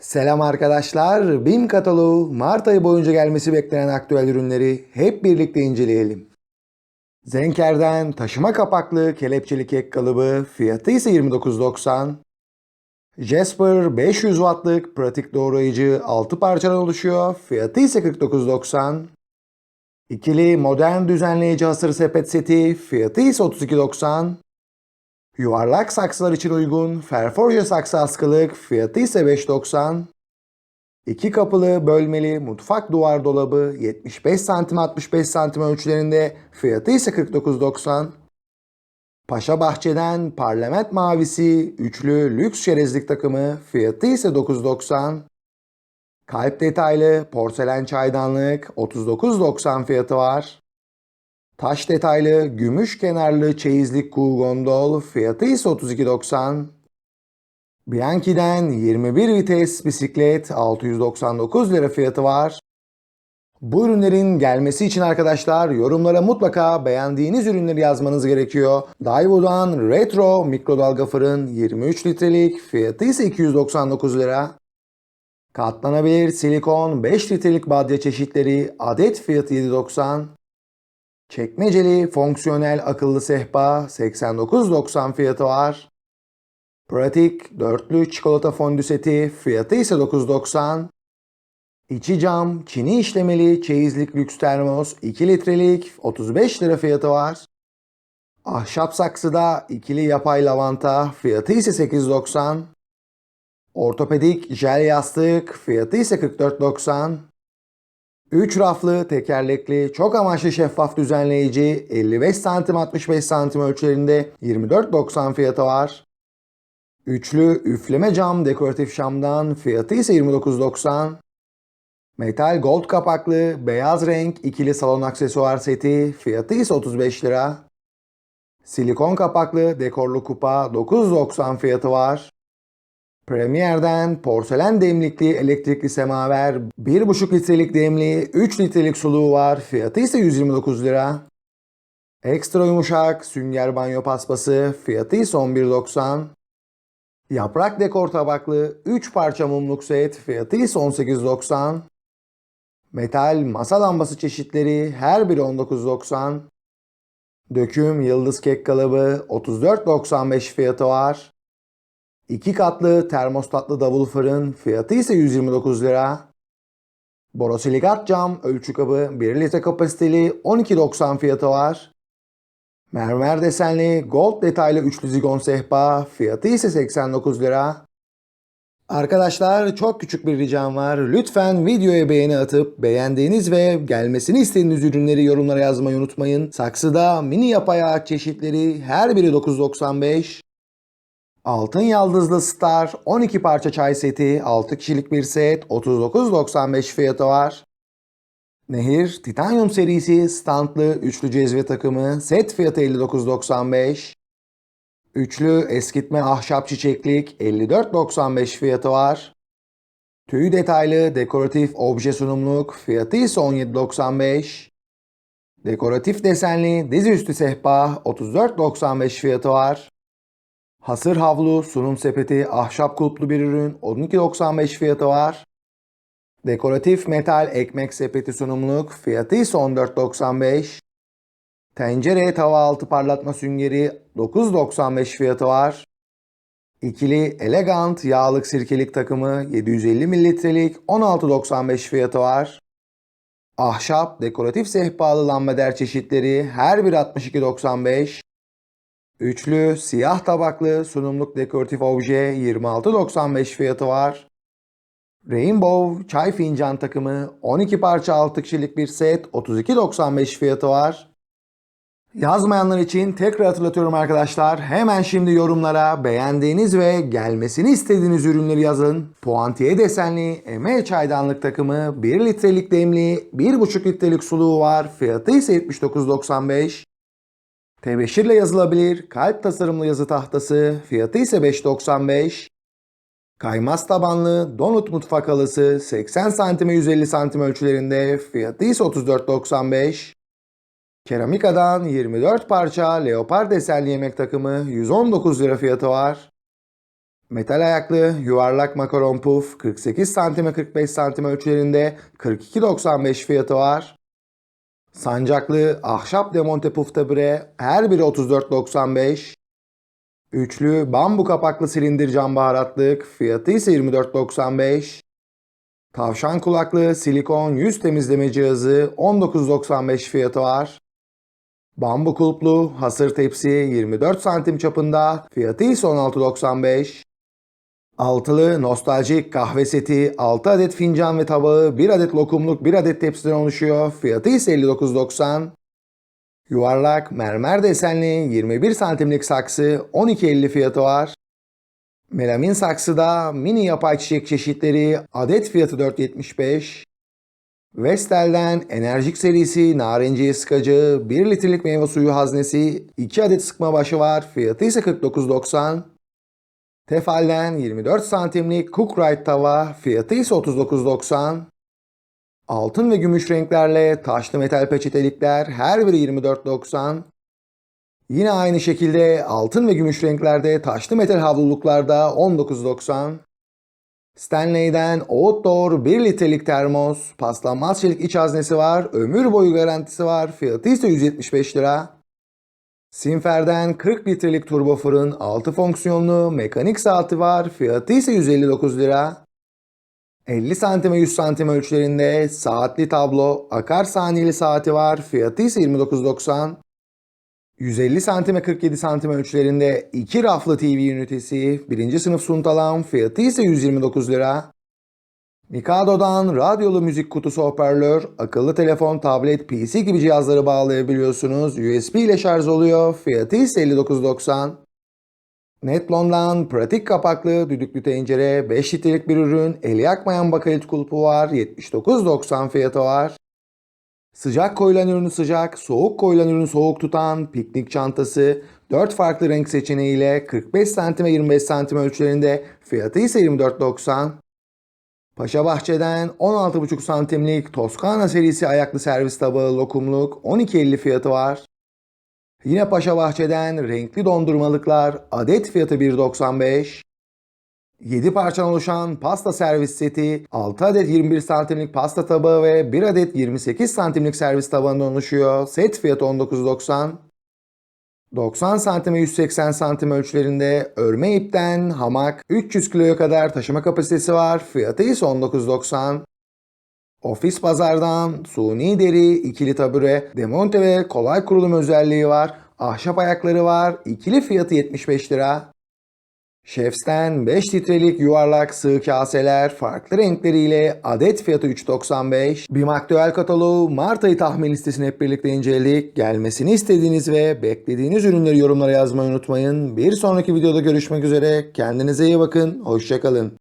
Selam arkadaşlar. BİM kataloğu Mart ayı boyunca gelmesi beklenen aktüel ürünleri hep birlikte inceleyelim. Zenker'den taşıma kapaklı kelepçeli kek kalıbı fiyatı ise 29.90. Jasper 500 wattlık pratik doğrayıcı 6 parçadan oluşuyor. Fiyatı ise 49.90. İkili modern düzenleyici hasır sepet seti fiyatı ise 32.90. Yuvarlak saksılar için uygun Ferforje saksı askılık fiyatı ise 5.90. İki kapılı bölmeli mutfak duvar dolabı 75 cm 65 cm ölçülerinde fiyatı ise 49.90. Paşa Bahçe'den parlament mavisi üçlü lüks çerezlik takımı fiyatı ise 9.90. Kalp detaylı porselen çaydanlık 39.90 fiyatı var. Taş detaylı gümüş kenarlı çeyizlik kuğu gondol fiyatı ise 32.90. Bianchi'den 21 vites bisiklet 699 lira fiyatı var. Bu ürünlerin gelmesi için arkadaşlar yorumlara mutlaka beğendiğiniz ürünleri yazmanız gerekiyor. Daewoo'dan Retro mikrodalga fırın 23 litrelik fiyatı ise 299 lira. Katlanabilir silikon 5 litrelik badye çeşitleri adet fiyatı 7.90. Çekmeceli fonksiyonel akıllı sehpa 89.90 fiyatı var. Pratik dörtlü çikolata fondü seti fiyatı ise 9.90. İçi cam çini işlemeli çeyizlik lüks termos 2 litrelik 35 lira fiyatı var. Ahşap saksıda ikili yapay lavanta fiyatı ise 8.90. Ortopedik jel yastık fiyatı ise 44.90. 3 raflı, tekerlekli, çok amaçlı şeffaf düzenleyici 55 cm 65 cm ölçülerinde 24.90 fiyatı var. Üçlü üfleme cam dekoratif şamdan fiyatı ise 29.90. Metal gold kapaklı beyaz renk ikili salon aksesuar seti fiyatı ise 35 lira. Silikon kapaklı dekorlu kupa 9.90 fiyatı var. Premier'den porselen demlikli elektrikli semaver 1,5 litrelik demli 3 litrelik suluğu var. Fiyatı ise 129 lira. Ekstra yumuşak sünger banyo paspası fiyatı ise 11.90. Yaprak dekor tabaklı 3 parça mumluk set fiyatı ise 18.90. Metal masa lambası çeşitleri her biri 19.90. Döküm yıldız kek kalıbı 34.95 fiyatı var. 2 katlı termostatlı davul fırın fiyatı ise 129 lira. Borosilikat cam ölçü kabı 1 litre kapasiteli 12.90 fiyatı var. Mermer desenli gold detaylı üçlü zigon sehpa fiyatı ise 89 lira. Arkadaşlar çok küçük bir ricam var. Lütfen videoya beğeni atıp beğendiğiniz ve gelmesini istediğiniz ürünleri yorumlara yazmayı unutmayın. Saksıda mini yapay ağaç çeşitleri her biri 9.95. Altın yaldızlı Star 12 parça çay seti 6 kişilik bir set 39.95 fiyatı var. Nehir Titanium serisi standlı üçlü cezve takımı set fiyatı 59.95. Üçlü eskitme ahşap çiçeklik 54.95 fiyatı var. Tüy detaylı dekoratif obje sunumluk fiyatı ise 17.95. Dekoratif desenli dizüstü sehpa 34.95 fiyatı var. Hasır havlu, sunum sepeti, ahşap kulplu bir ürün 12.95 fiyatı var. Dekoratif metal ekmek sepeti sunumluk fiyatı ise 14.95. Tencere tava altı parlatma süngeri 9.95 fiyatı var. İkili elegant yağlık sirkelik takımı 750 mililitrelik 16.95 fiyatı var. Ahşap dekoratif sehpalı lambader çeşitleri her biri 62.95. Üçlü siyah tabaklı sunumluk dekoratif obje 26.95 fiyatı var. Rainbow çay fincan takımı 12 parça 6 kişilik bir set 32.95 fiyatı var. Yazmayanlar için tekrar hatırlatıyorum arkadaşlar. Hemen şimdi yorumlara beğendiğiniz ve gelmesini istediğiniz ürünleri yazın. Puantiye desenli eme çaydanlık takımı 1 litrelik demli 1,5 litrelik suluğu var. Fiyatı ise 79.95. Tebeşirle yazılabilir kalp tasarımlı yazı tahtası fiyatı ise 5.95. Kaymaz tabanlı donut mutfak halısı 80 cm 150 cm ölçülerinde fiyatı ise 34.95. Keramikadan 24 parça leopar desenli yemek takımı 119 lira fiyatı var. Metal ayaklı yuvarlak makaron puf 48 cm 45 cm ölçülerinde 42.95 fiyatı var. Sancaklı ahşap demonte puf tabure her biri 34.95. Üçlü bambu kapaklı silindir cam baharatlık fiyatı ise 24.95. Tavşan kulaklı silikon yüz temizleme cihazı 19.95 fiyatı var. Bambu kulplu hasır tepsi 24 santim çapında fiyatı ise 16.95. Altılı nostaljik kahve seti 6 adet fincan ve tabağı 1 adet lokumluk 1 adet tepsiden oluşuyor. Fiyatı ise 59.90. Yuvarlak mermer desenli 21 santimlik saksı 12.50 fiyatı var. Melamin saksıda mini yapay çiçek çeşitleri adet fiyatı 4.75. Vestel'den enerjik serisi narenciye sıkacı 1 litrelik meyve suyu haznesi 2 adet sıkma başı var. Fiyatı ise 49.90. Tefal'den 24 santimlik Cookrite tava fiyatı ise 39.90. Altın ve gümüş renklerle taşlı metal peçetelikler her biri 24.90. Yine aynı şekilde altın ve gümüş renklerde taşlı metal havluluklarda 19.90. Stanley'den Outdoor 1 litrelik termos, paslanmaz çelik iç haznesi var, ömür boyu garantisi var, fiyatı ise 175 lira. Simfer'den 40 litrelik turbo fırın 6 fonksiyonlu mekanik saati var, fiyatı ise 159 lira. 50 santime 100 santim ölçülerinde saatli tablo akar saniyeli saati var, fiyatı ise 29.90. 150 santime 47 santim ölçülerinde 2 raflı TV ünitesi, 1. sınıf suntalan, fiyatı ise 129 lira. Mikado'dan radyolu müzik kutusu hoparlör, akıllı telefon, tablet, PC gibi cihazları bağlayabiliyorsunuz. USB ile şarj oluyor. Fiyatı ise 59.90. Netlon'dan pratik kapaklı düdüklü tencere, 5 litrelik bir ürün, eli yakmayan bakalit kulpu var. 79.90 fiyatı var. Sıcak koyulan ürünü sıcak, soğuk koyulan ürünü soğuk tutan piknik çantası 4 farklı renk seçeneğiyle 45 cm ve 25 cm ölçülerinde fiyatı ise 24.90. Paşa Bahçe'den 16,5 santimlik Toskana serisi ayaklı servis tabağı lokumluk 12.50 fiyatı var. Yine Paşa Bahçe'den renkli dondurmalıklar adet fiyatı 1.95. 7 parçadan oluşan pasta servis seti 6 adet 21 santimlik pasta tabağı ve 1 adet 28 santimlik servis tabağından oluşuyor. Set fiyatı 19.90. 90 santime 180 santim ölçülerinde örme ipten hamak 300 kiloya kadar taşıma kapasitesi var. Fiyatı ise 19.90. Ofis pazardan suni deri ikili tabure, demonte ve kolay kurulum özelliği var. Ahşap ayakları var. İkili fiyatı 75 lira. Chefs'ten 5 litrelik yuvarlak sığ kaseler farklı renkleriyle adet fiyatı 3.95. BİM aktüel kataloğu Mart ayı tahmin listesini hep birlikte inceledik. Gelmesini istediğiniz ve beklediğiniz ürünleri yorumlara yazmayı unutmayın. Bir sonraki videoda görüşmek üzere. Kendinize iyi bakın. Hoşçakalın.